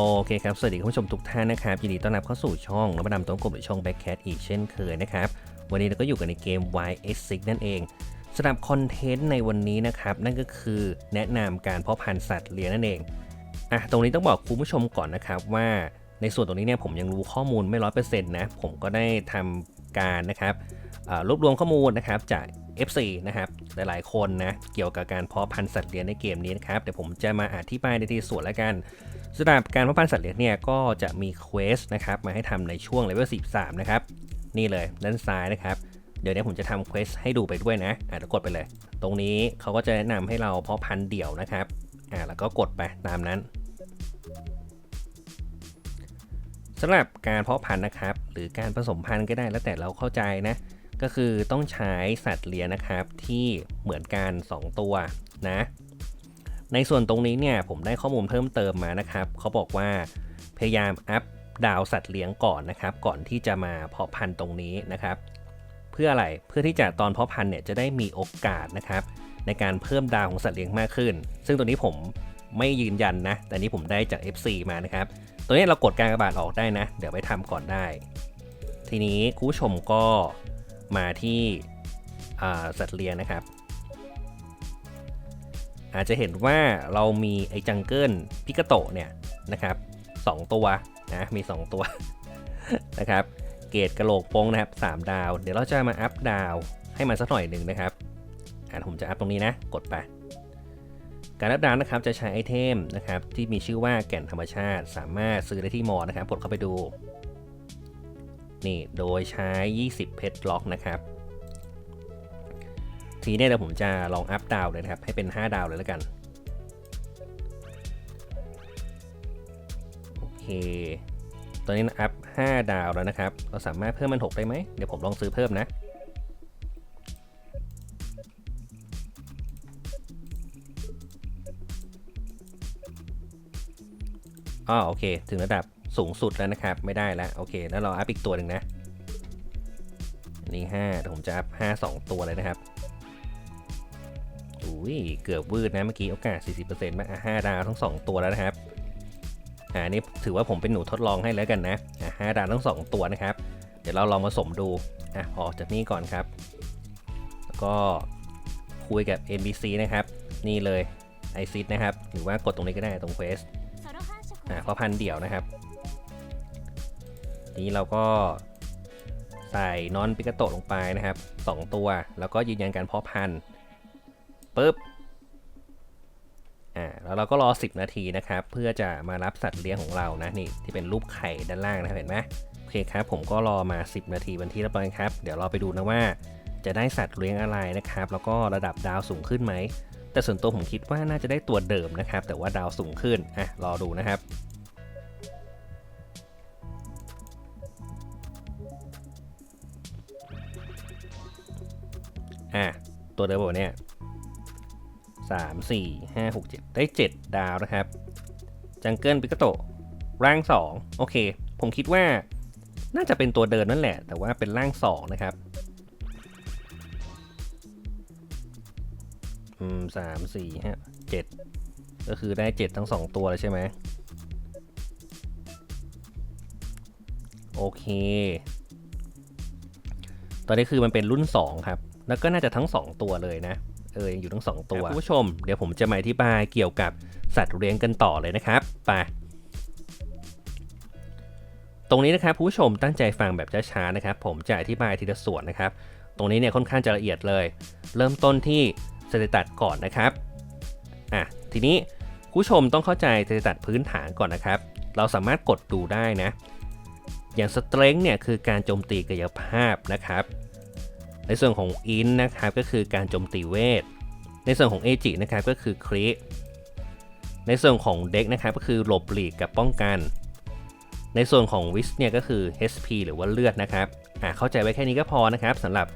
โอเคครับ สวัสดีคุณผู้ชมทุกท่านนะครับ ยินดีต้อนรับเข้าสู่ช่องน้ำดำต้นกบหรือช่อง Backcat อีกเช่นเคยนะครับ วันนี้เราก็อยู่กันในเกม YX6 นั่นเองสำหรับคอนเทนต์ในวันนี้นะครับ นั่นก็คือแนะนำการเพาะพันธุ์สัตว์เลี้ยงนั่นเองอะตรงนี้ต้องบอกคุณผู้ชมก่อนนะครับว่าในส่วนตรงนี้เนี่ยผมยังรู้ข้อมูลไม่ร้อยเปอร์เซ็นต์นะ ผมก็ได้ทำการนะครับรวบรวมข้อมูลนะครับจาก FC นะครับหลายๆ คนนะเกี่ยวกับการเพาะพันธุ์สัตว์เลี้ยงในเกมนี้นะครับเดี๋ยวผมจะมาอธิบายในทีส่วนล้วกัน สำหรับการเพาะพันธุ์สัตว์เลี้ยงเนี่ยก็จะมีเควสนะครับมาให้ทำในช่วงเลเวล13 นะครับ นี่เลยด้านซ้ายนะครับ เดี๋ยวนี้ผมจะทำเควสให้ดูไปด้วยนะอะเดี๋ยวกดไปเลย ตรงนี้เขาก็จะแนะนำให้เราเพาะพันธุ์เดี่ยวนะครับอะแล้วก็กดไปตามนั้นสำหรับการเพาะพันธุ์นะครับ หรือการผสมพันธุ์ก็ได้แล้วแต่เราเข้าใจนะก็คือต้องใช้สัตว์เลี้ยงนะครับที่เหมือนกัน 2 ตัวนะ ในส่วนตรงนี้เนี่ยผมได้ข้อมูลเพิ่มเติมมานะครับ เขาบอกว่าพยายามอัพดาวสัตว์เลี้ยงก่อนนะครับ ก่อนที่จะมาเพาะพันธุ์ตรงนี้นะครับ เพื่ออะไรเพื่อที่จะตอนเพาะพันธุ์เนี่ยจะได้มีโอกาสนะครับในการเพิ่มดาวของสัตว์เลี้ยงมากขึ้น ซึ่งตัวนี้ผมไม่ยืนยันนะ แต่นี้ผมได้จาก FC มานะครับ ตัวนี้เรากดการกระบาดออกได้นะ เดี๋ยวไปทำก่อนได้ ทีนี้คุณผู้ชมก็มาที่สัตว์เลี้ยงนะครับ อาจจะเห็นว่าเรามีไอ้จังเกิลพิกโตเนี่ยนะครับสองตัวนะมี 2 ตัวนะครับเกรดกระโหลกโป้งนะครับ 3 ดาว เดี๋ยวเราจะมาอัพดาวให้มันสักหน่อยหนึ่งนะครับอ่าผมจะอัพตรงนี้นะ กดไป การอัพดาวนะครับจะใช้ไอเทมนะครับที่มีชื่อว่าแก่นธรรมชาติ สามารถซื้อได้ที่มอนะครับกดเข้าไปดู นี่โดยใช้ 20 เพชรล็อกนะครับ ทีนี้เดี๋ยวผมจะลองอัพดาวเลยนะครับ ให้เป็น 5 ดาวเลยแล้วกัน โอเค ตอนนี้อัพ 5 ดาวแล้วนะครับ เราสามารถเพิ่มมัน 6 ได้ไหม เดี๋ยวผมลองซื้อเพิ่มนะ อ๋อโอเค ถึงระดับสูงสุดแล้วนะครับ ไม่ได้แล้ว โอเค แล้วเราอัพอีกตัวหนึ่งนะ อันนี้5เดี๋ยวผมจะอัพ5 2 ตัวเลยนะครับ เกือบวืดนะเมื่อกี้โอกาส 40%มาอะ5ดาวทั้ง 2 ตัวแล้วนะครับอ่านี่ถือว่าผมเป็นหนูทดลองให้แล้วกันนะอะ5ดาวทั้ง 2 ตัวนะครับ เดี๋ยวเราลองผสมดูอะออกจากนี่ก่อนครับ แล้วก็คุยกับ NPC นะครับ นี่เลยไอซิดนะครับ หรือว่ากดตรงนี้ก็ได้ตรงเควสอ่าเพราะพันเดี่ยวนะครับ นี้เราก็ใส่นอนปิกาโตะลงไปนะครับ 2 ตัว แล้วก็ยืนยันการเพาะพันธุ์ ปุ๊บอ่าแล้วเราก็รอ 10 นาทีนะครับ เพื่อจะมารับสัตว์เลี้ยงของเรานะนี่ที่เป็นรูปไข่ด้านล่างนะเห็นไหมโอเคครับ ผมก็รอมา 10 นาทีบันทีเรียบร้อยครับ เดี๋ยวเราไปดูนะว่า จะได้สัตว์เลี้ยงอะไรนะครับ แล้วก็ระดับดาวสูงขึ้นไหม แต่ส่วนตัวผมคิดว่าน่าจะได้ตัวเดิมนะครับ แต่ว่าดาวสูงขึ้นอะรอดูนะครับอะตัวเดิมบอกเนี่ย สามสี่ห้าหกเจ็ดได้เจ็ดดาวนะครับ จังเกิลปิกโตร่างสองโอเค ผมคิดว่าน่าจะเป็นตัวเดิมนั่นแหละ แต่ว่าเป็นร่างสองนะครับอืมสามสี่ห้าเจ็ดก็คือได้เจ็ดทั้งสองตัวเลยใช่ไหมโอเค ตอนนี้คือมันเป็นรุ่น 2 ครับ แล้วก็น่าจะทั้ง 2 ตัวเลยนะ เออยังอยู่ทั้ง2ตัวคุณผู้ชมเดี๋ยวผมจะมาอธิบายเกี่ยวกับสัตว์เลี้ยงกันต่อเลยนะครับไปตรงนี้นะครับผู้ชมตั้งใจฟังแบบช้าๆนะครับ ผมจะอธิบายทีละส่วนนะครับ ตรงนี้เนี่ยค่อนข้างจะละเอียดเลย เริ่มต้นที่สเตตัสก่อนนะครับอะทีนี้ผู้ชมต้องเข้าใจสเตตัสพื้นฐานก่อนนะครับ เราสามารถกดดูได้นะ อย่างสเตร n งเนี่ยคือการโจมตีกายภาพนะครับ ในส่วนของอินนะครับก็คือการโจมตีเวท ในส่วนของเอจินะครับก็คือคริในส่วนของเด็กนะครับก็คือหลบหลีกกับป้องกัน ในส่วนของวิสเนี่ยก็คือ HP หรือว่าเลือดนะครับอ่าเข้าใจไว้แค่นี้ก็พอนะครับสำหรับ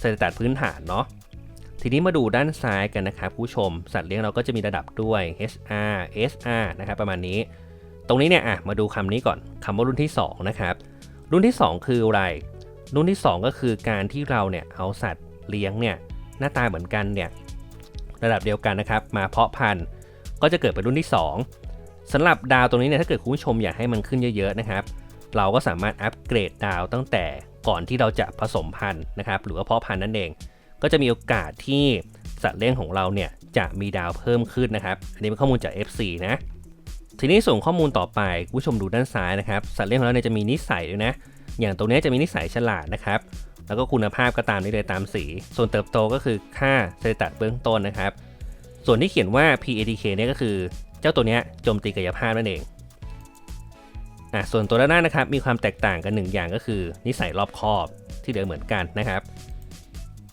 สเตตัสพื้นฐานเนาะทีนี้มาดูด้านซ้ายกันนะครับผู้ชม สัตว์เลี้ยงเราก็จะมีระดับด้วย HR SR นะครับประมาณนี้ ตรงนี้เนี่ยอะมาดูคำนี้ก่อนคำว่ารุ่นที่ 2 นะครับ รุ่นที่ 2 คืออะไร รุ่นที่ 2 ก็คือการที่เราเนี่ยเอาสัตว์เลี้ยงเนี่ยหน้าตาเหมือนกันเนี่ยระดับเดียวกันนะครับ มาเพาะพันธุ์ก็จะเกิดเป็นรุ่นที่ 2สำหรับดาวตรงนี้เนี่ยถ้าเกิดคุณผู้ชมอยากให้มันขึ้นเยอะๆนะครับ เราก็สามารถอัปเกรดดาวตั้งแต่ก่อนที่เราจะผสมพันธุ์นะครับหรือว่าเพาะพันธุ์นั่นเอง ก็จะมีโอกาสที่สัตว์เลี้ยงของเราเนี่ยจะมีดาวเพิ่มขึ้นนะครับ อันนี้เป็นข้อมูลจาก FC นะทีนี้ส่งข้อมูลต่อไปคุณผู้ชมดูด้านซ้ายนะครับ สัตว์เลี้ยงของเราเนี่ยจะมีนิสัยด้วยนะ อย่างตรงนี้จะมีนิสัยฉลาดนะครับ แล้วก็คุณภาพก็ตามนี้เลยตามสี ส่วนเติบโตก็คือค่าเซตัดเบื้องต้นนะครับ ส่วนที่เขียนว่า PATK เนี่ยก็คือเจ้าตัวนี้โจมตีกายภาพนั่นเองอะส่วนตัวด้านหน้านะครับมีความแตกต่างกันหนึ่งอย่างก็คือ นิสัยรอบคอบที่เหลือเหมือนกันนะครับ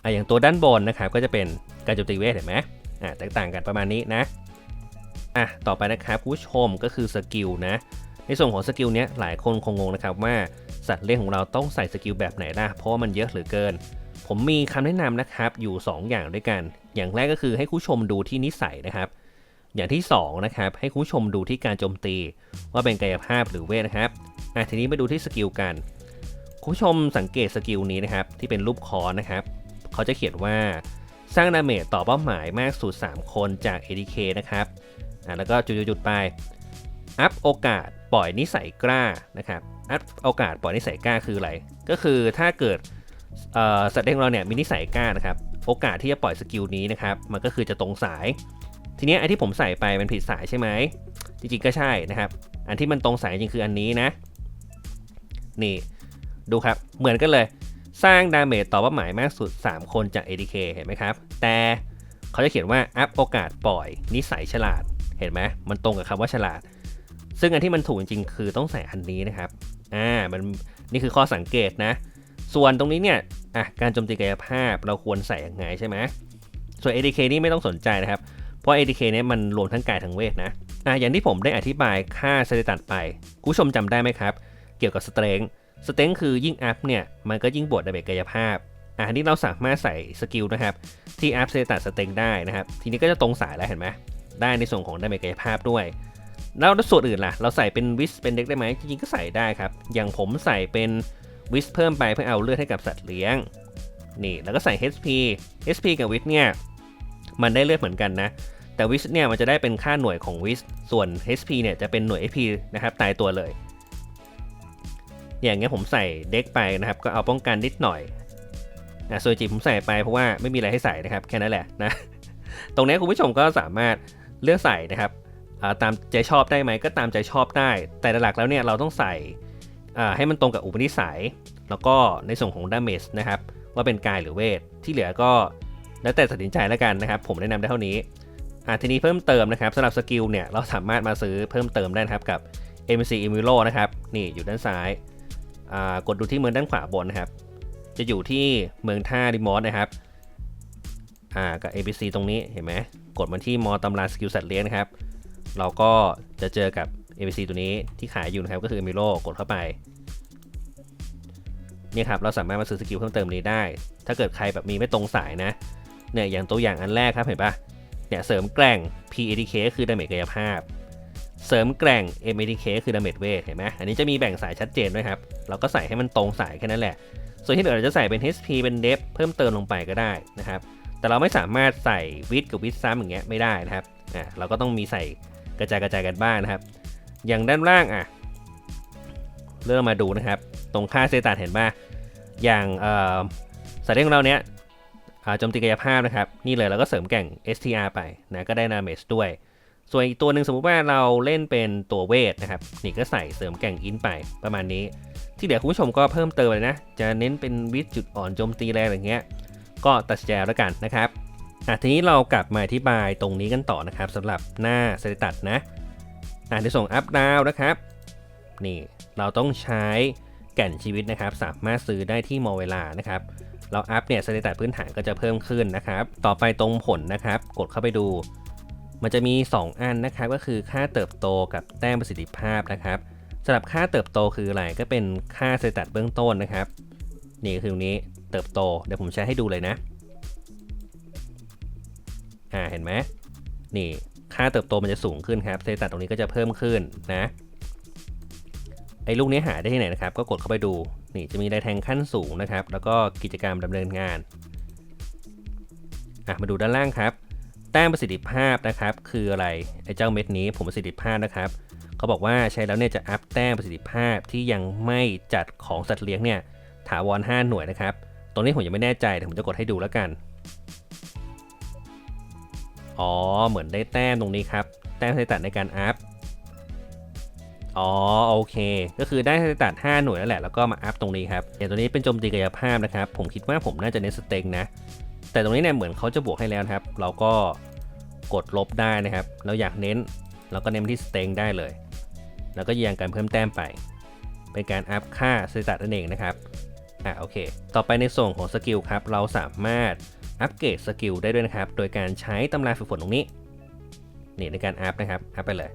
อะอย่างตัวด้านบนนะครับก็จะเป็นการโจมตีเวทเห็นไหมอะแตกต่างกันประมาณนี้นะอะต่อไปนะครับผู้ชมก็คือสกิลนะในส่วนของสกิลเนี้ยหลายคนคงงงนะครับว่า สัตว์เลี้ยงของเราต้องใส่สกิลแบบไหนล่ะ เพราะว่ามันเยอะเหลือเกิน ผมมีคำแนะนำนะครับอยู่ 2 อย่างด้วยกัน อย่างแรกก็คือให้ผู้ชมดูที่นิสัยนะครับ อย่างที่2นะครับให้ผู้ชมดูที่การโจมตี ว่าเป็นกายภาพหรือเวทนะครับอะทีนี้มาดูที่สกิลกัน ผู้ชมสังเกตสกิลนี้นะครับ ที่เป็นรูปคอนะครับเขาจะเขียนว่าสร้างดาเมจต่อเป้าหมายมากสุด 3 คนจาก ADK นะครับอะแล้วก็จุดๆไป อัพโอกาสปล่อยนิสัยกล้านะครับ อัพโอกาสปล่อยนิสัยกล้าคืออะไร ก็คือถ้าเกิดสัตว์เลี้ยงเราเนี่ยมีนิสัยกล้านะครับ โอกาสที่จะปล่อยสกิลนี้นะครับ มันก็คือจะตรงสาย ทีนี้ไอ้ที่ผมใส่ไปมันผิดสายใช่ไหม จริงๆก็ใช่นะครับ อันที่มันตรงสายจริงคืออันนี้นะ นี่ดูครับ เหมือนกันเลย สร้างดาเมจต่อเป้าหมายมากสุด 3 คนจาก ADK เห็นไหมครับ แต่เขาจะเขียนว่าอัพโอกาสปล่อยนิสัยฉลาด เห็นไหมมันตรงกับคำว่าฉลาด ซึ่งอันที่มันถูกจริงๆคือต้องใส่อันนี้นะครับ อ่ามันนี่คือข้อสังเกตนะ ส่วนตรงนี้เนี่ยอะการโจมตีกายภาพเราควรใส่ยังไงใช่ไหมส่วน ADK นี่ไม่ต้องสนใจนะครับ เพราะ ADK เนี่ยมันรวมทั้งกายทั้งเวทนะอะอย่างที่ผมได้อธิบายค่าสเตตัสไปคุณผู้ชมจำได้ไหมครับ เกี่ยวกับสเตรงสเตรงคือยิ่งอัพเนี่ยมันก็ยิ่งบวกดาเมจกายภาพอะอันนี้เราสามารถใส่สกิลนะครับที่อัพสเตตัสสเตรงได้นะครับ ทีนี้ก็จะตรงสายแล้วเห็นไหมได้ในส่วนของดาเมจกายภาพด้วย แล้วส่วนอื่นล่ะ เราใส่เป็นวิสเป็นเด็กได้ไหมจริงๆก็ใส่ได้ครับ อย่างผมใส่เป็นวิสเพิ่มไปเพื่อเอาเลือดให้กับสัตว์เลี้ยง นี่แล้วก็ใส่ HP HP กับวิสเนี่ยมันได้เลือดเหมือนกันนะ แต่วิสเนี่ยมันจะได้เป็นค่าหน่วยของวิสส่วน HP เนี่ยจะเป็นหน่วย HP นะครับตายตัวเลย อย่างเงี้ยผมใส่เด็กไปนะครับ ก็เอาป้องกันนิดหน่อยอะส่วนจีผมใส่ไปเพราะว่าไม่มีอะไรให้ใส่นะครับแค่นั้นแหละนะ ตรงนี้คุณผู้ชมก็สามารถเลือกใส่นะครับ ตามใจชอบได้ไหมก็ตามใจชอบได้ แต่หลักแล้วเนี่ยเราต้องใส่ให้มันตรงกับอุปนิสัย แล้วก็ในส่วนของดาเมจนะครับ ว่าเป็นกายหรือเวท ที่เหลือก็แล้วแต่ตัดสินใจแล้วกันนะครับ ผมแนะนำได้เท่านี้อ่าทีนี้เพิ่มเติมนะครับสำหรับสกิลเนี่ยเราสามารถมาซื้อเพิ่มเติมได้นะครับกับ MC e m u l o นะครับนี่อยู่ด้านซ้ายกดดูที่เมืองด้านขวาบนนะครับ จะอยู่ที่เมืองท่าดิมอสนะครับอ่ากับ ABC ตรงนี้เห็นไหมกดมาที่มอตำราสกิลสัตว์เลี้ยงนะครับ เราก็จะเจอกับ ABC ตัวนี้ที่ขายอยู่นะครับก็คือ Milo กดเข้าไปนี่ครับเราสามารถมาซื้อสกิลเพิ่มเติมนี้ได้ ถ้าเกิดใครแบบมีไม่ตรงสายนะเนี่ยอย่างตัวอย่างอันแรกครับเห็นปะเนี่ยเสริมแกร่ง PADK ก็คือดาเมจกายภาพ เสริมแกร่ง MADK ก็คือดาเมจเวทเห็นไหมอันนี้จะมีแบ่งสายชัดเจนด้วยครับ เราก็ใส่ให้มันตรงสายแค่นั้นแหละ ส่วนที่เหลือเราจะใส่เป็น HP เป็นเดฟเพิ่มเติมลงไปก็ได้นะครับ แต่เราไม่สามารถใส่วิดกับวิดซ้ำอย่างเงี้ยไม่ได้นะครับอ่าเราก็ต้องมีใส่ กระจายกระจายกันบ้างนะครับ อย่างด้านล่างอะเริ่มมาดูนะครับ ตรงค่าเซตัสเห็นป่ะอย่างเอ่อสัตว์เลี้ยงของเราเนี้ยโจมตีกายภาพนะครับ นี่เลยเราก็เสริมแก่ง STR ไปนะก็ได้นาเมจด้วย ส่วนอีกตัวหนึ่งสมมุติว่าเราเล่นเป็นตัวเวทนะครับ นี่ก็ใส่เสริมแก่งอินไปประมาณนี้ ที่เหลือคุณผู้ชมก็เพิ่มเติมเลยนะ จะเน้นเป็นวิดจุดอ่อนโจมตีแรงอะไรเงี้ย ก็ตัดสินใจเอาแล้วกันนะครับ อะทีนี้เรากลับมาอธิบายตรงนี้กันต่อนะครับสำหรับหน้าสเตตัสนะอะในส่งอัพดาวนะครับนี่เราต้องใช้แก่นชีวิตนะครับ สามารถซื้อได้ที่มอเวลานะครับ เราอัพเนี่ยสเตตัสพื้นฐานก็จะเพิ่มขึ้นนะครับ ต่อไปตรงผลนะครับ กดเข้าไปดู มันจะมี 2 อันนะครับก็คือค่าเติบโตกับแต้มประสิทธิภาพนะครับสำหรับค่าเติบโตคืออะไรก็เป็นค่าสเตตัสเบื้องต้นนะครับ นี่คือตรงนี้เติบโตเดี๋ยวผมใช้ให้ดูเลยนะ อ่าเห็นไหมนี่ค่าเติบโตมันจะสูงขึ้นครับเซตัสตรงนี้ก็จะเพิ่มขึ้นนะไอ้ลูกนี้หาได้ที่ไหนนะครับ ก็กดเข้าไปดูนี่จะมีลายแทงขั้นสูงนะครับ แล้วก็กิจกรรมดำเนินงานอะมาดูด้านล่างครับ แต้มประสิทธิภาพนะครับ คืออะไรไอ้เจ้าเม็ดนี้ผมประสิทธิภาพนะครับเขาบอกว่าใช้แล้วเนี่ยจะอัพแต้มประสิทธิภาพที่ยังไม่จัดของสัตว์เลี้ยงเนี่ยถาวร5หน่วยนะครับตรงนี้ผมยังไม่แน่ใจแต่ผมจะกดให้ดูแล้วกัน อ๋อ เหมือนได้แต้มตรงนี้ครับ แต้มสถิตัดในการอัพ อ๋อ โอเค ก็คือได้สถิตัด5หน่วยแล้วแหละ แล้วก็มาอัพตรงนี้ครับ อย่างตัวนี้เป็นโจมตีกายภาพนะครับ ผมคิดว่าผมน่าจะเน้นสเต็งนะ แต่ตรงนี้เนี่ยเหมือนเขาจะบวกให้แล้วครับ เราก็กดลบได้นะครับ เราอยากเน้น เราก็เน้นที่สเต็งได้เลย แล้วก็ยียงการเพิ่มแต้มไป เป็นการอัพค่าสถิตัดนั่นเองนะครับ อะโอเค ต่อไปในส่วนของสกิลครับ เราสามารถ อัปเกรดสกิลได้ด้วยนะครับ โดยการใช้ตำราฝึกฝนตรงนี้ นี่ในการอัพนะครับ อัพไปเลย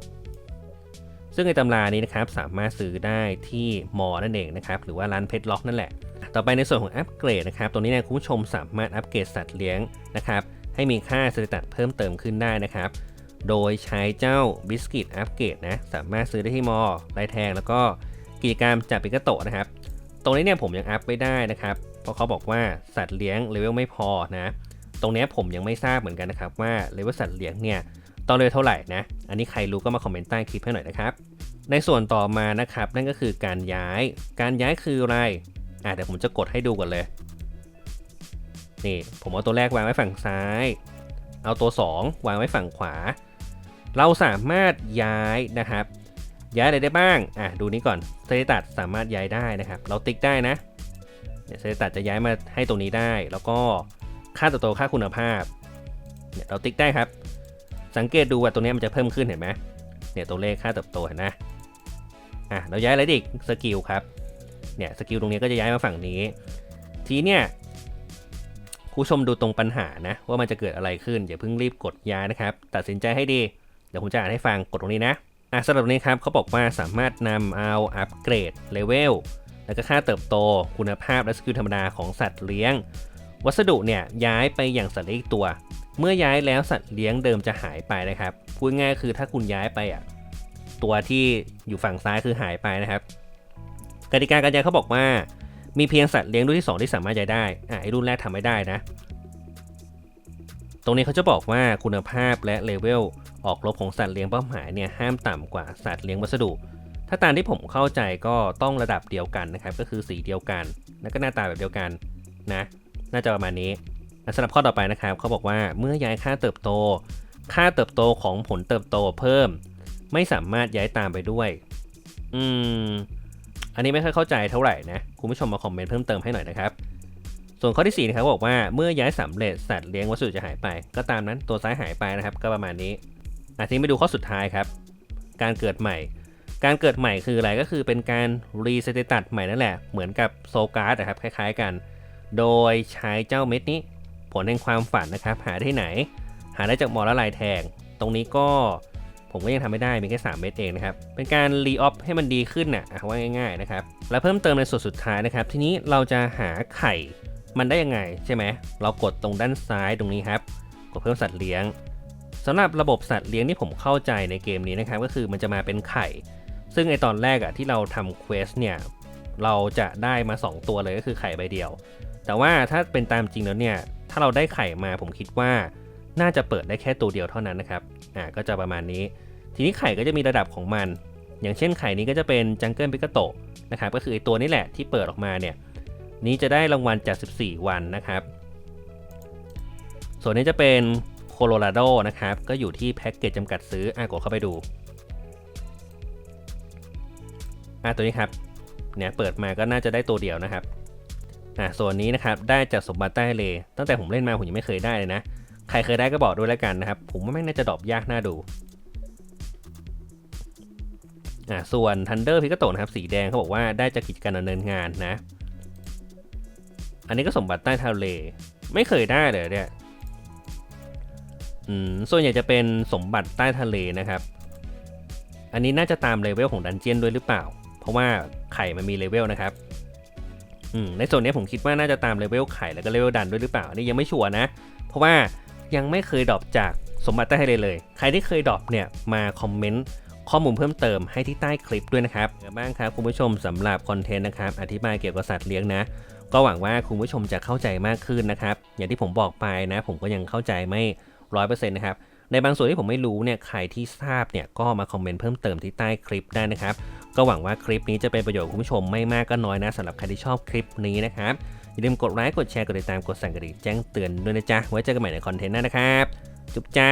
ซึ่งในตำรานี้นะครับสามารถซื้อได้ที่มอ นั่นเองนะครับ หรือว่าร้านเพชรล็อกนั่นแหละ ต่อไปในส่วนของอัปเกรดนะครับ ตรงนี้เนี่ยคุณผู้ชมสามารถอัปเกรดสัตว์เลี้ยงนะครับ ให้มีค่าสถิติเพิ่มเติมขึ้นได้นะครับ โดยใช้เจ้าบิสกิตอัปเกรดนะ สามารถซื้อได้ที่มอลายแทง แล้วก็กิจกรรมจากปิกโตะนะครับ ตรงนี้เนี่ยผมยังอัพไม่ได้นะครับ ราะเขาบอกว่าสัตว์เลี้ยงเลเวลไม่พอนะ ตรงนี้ผมยังไม่ทราบเหมือนกันนะครับว่าเลเวลสัตว์เลี้ยงเนี่ยต้องเลเวลเท่าไหร่นะ อันนี้ใครรู้ก็มาคอมเมนต์ใต้คลิปให้หน่อยนะครับ ในส่วนต่อมานะครับนั่นก็คือการย้าย การย้ายคืออะไรอะเดี๋ยวผมจะกดให้ดูก่อนเลย นี่ผมเอาตัวแรกวางไว้ฝั่งซ้าย เอาตัว 2 วางไว้ฝั่งขวา เราสามารถย้ายนะครับย้ายอะไรได้บ้าง อะ ดูนี้ก่อนสเซตัดสามารถย้ายได้นะครับ เราติ๊กได้นะ เนี่ยเซตัดจะย้ายมาให้ตรงนี้ได้ แล้วก็ค่าตัวโตค่าคุณภาพเนี่ยเราติ๊กได้ครับ สังเกตดูว่าตรงนี้มันจะเพิ่มขึ้นเห็นไหมเนี่ยตัวเลขค่าเติบโตเห็นนะอะเราย้ายอะไรอีกสกิลครับเนี่ยสกิลตรงนี้ก็จะย้ายมาฝั่งนี้ ทีเนี่ยผู้ชมดูตรงปัญหานะ ว่ามันจะเกิดอะไรขึ้นอย่าเพิ่งรีบกดย้ายนะครับ ตัดสินใจให้ดี เดี๋ยวผมจะอ่านให้ฟังกดตรงนี้นะอะสำหรับนี้ครับเขาบอกว่าสามารถนำเอาอัปเกรดเลเวล แล้วก็ค่าเติบโต คุณภาพและสกิลธรรมดาของสัตว์เลี้ยง วัสดุเนี่ยย้ายไปอย่างสัตว์เลี้ยงอีกตัว เมื่อย้ายแล้วสัตว์เลี้ยงเดิมจะหายไปนะครับพูดง่ายคือถ้าคุณย้ายไปอะตัวที่อยู่ฝั่งซ้ายคือหายไปนะครับกติกาการย้ายเขาบอกว่า มีเพียงสัตว์เลี้ยงรุ่นที่ 2 ที่สามารถย้ายได้อะไอ้รุ่นแรกทำไม่ได้นะ ตรงนี้เขาจะบอกว่าคุณภาพและเลเวลออกลบของสัตว์เลี้ยงเป้าหมายเนี่ยห้ามต่ำกว่าสัตว์เลี้ยงวัสดุ ถ้าตามที่ผมเข้าใจก็ต้องระดับเดียวกันนะครับ ก็คือสีเดียวกัน แล้วก็หน้าตาแบบเดียวกันนะ น่าจะประมาณนี้สำหรับข้อต่อไปนะครับเขาบอกว่าเมื่อย้ายค่าเติบโต ค่าเติบโตของผลเติบโตเพิ่ม ไม่สามารถย้ายตามไปด้วย อืม อันนี้ไม่ค่อยเข้าใจเท่าไหร่นะ คุณผู้ชมมาคอมเมนต์เพิ่มเติมให้หน่อยนะครับ ส่วนข้อที่4นะครับบอกว่าเมื่อย้ายสำเร็จสัตว์เลี้ยงวัสดุจะหายไป ก็ตามนั้นตัวซ้ายหายไปนะครับ ก็ประมาณนี้อะทีนี้ไปดูข้อสุดท้ายครับ การเกิดใหม่ การเกิดใหม่คืออะไรก็คือเป็นการรีเซตตัดใหม่นั่นแหละ เหมือนกับโซการ์ดนะครับคล้ายๆกัน โดยใช้เจ้าเม็ดนี้ ผลแห่งความฝันนะครับ หาได้ที่ไหน หาได้จากหมอละลายแทง ตรงนี้ก็ผมก็ยังทำไม่ได้มีแค่ 3 เม็ดเองนะครับ เป็นการรีออฟให้มันดีขึ้นนะ่ะว่าง่ายๆนะครับ แล้วเพิ่มเติมในส่วนสุดท้ายนะครับ ทีนี้เราจะหาไข่มันได้ยังไงใช่ไหม เรากดตรงด้านซ้ายตรงนี้ครับ กดเพิ่มสัตว์เลี้ยงสำหรับระบบสัตว์เลี้ยงที่ผมเข้าใจในเกมนี้นะครับ ก็คือมันจะมาเป็นไข่ ซึ่งไอตอนแรกอะที่เราทำเควสเนี่ย เราจะได้มา 2 ตัวเลยก็คือไข่ใบเดียว แต่ว่าถ้าเป็นตามจริงแล้วเนี่ย ถ้าเราได้ไข่มาผมคิดว่า น่าจะเปิดได้แค่ตัวเดียวเท่านั้นนะครับ อ่าก็จะประมาณนี้ ทีนี้ไข่ก็จะมีระดับของมัน อย่างเช่นไข่นี้ก็จะเป็นจังเกิลปิกโตนะครับก็คือไอตัวนี้แหละที่เปิดออกมาเนี่ย นี้จะได้รางวัลจาก 14 วันนะครับ ส่วนนี้จะเป็นโคโลราโดนะครับ ก็อยู่ที่แพ็กเกจจำกัดซื้ออะกดเข้าไปดู อะตัวนี้ครับเนี่ยเปิดมาก็น่าจะได้ตัวเดียวนะครับอะส่วนนี้นะครับได้จากสมบัติใต้ทะเลตั้งแต่ผมเล่นมาผมยังไม่เคยได้เลยนะ ใครเคยได้ก็บอกด้วยแล้วกันนะครับ ผมว่าไม่น่าจะดรอปยากน่าดูอะส่วน Thunder p i c a t o นะครับสีแดงเขาบอกว่าได้จากกิจการดำเนินงานนะ อันนี้ก็สมบัติใต้ทะเลไม่เคยได้เลยเนี่ยอืมส่วนใหญ่จะเป็นสมบัติใต้ทะเลนะครับ อันนี้น่าจะตามเลเวลของดันเจียนด้วยหรือเปล่า เพราะว่าไข่มันมีเลเวลนะครับอืในส่วนนี้ผมคิดว่าน่าจะตามเลเวลไข่แล้วก็เลเวลดันด้วยหรือเปล่านนี้ยังไม่ชัวร์นะ เพราะว่ายังไม่เคยดรอปจากสมบัติใต้ทะเลเลย ใครที่เคยดรอปเนี่ยมาคอมเมนต์ข้อมูลเพิ่มเติมให้ที่ใต้คลิปด้วยนะครับเดี๋ยวบ้างครับคุณผู้ชมสำหรับคอนเทนต์นะครับอธิบายเกี่ยวกับสัตว์เลี้ยงนะ ก็หวังว่าคุณผู้ชมจะเข้าใจมากขึ้นนะครับ อย่างที่ผมบอกไปนะ ผมก็ยังเข้าใจไม่ร้อยเปอร์เซ็นต์นะครับ ในบางส่วนที่ผมไม่รู้เนี่ยใครที่ทราบเนี่ยก็มาคอมเมนต์เพิ่มเติมที่ใต้คลิปได้นะครับ ก็หวังว่าคลิปนี้จะเป็นประโยชน์กับคุณผู้ชมไม่มากก็น้อยนะสำหรับใครที่ชอบคลิปนี้นะครับอย่าลืมกดไลค์กดแชร์กดติดตามกดสั่นกระดิ่งแจ้งเตือนด้วยนะจ๊ะไว้เจอกันใหม่ในคอนเทนต์หน้านะครับ จุ๊บจ้า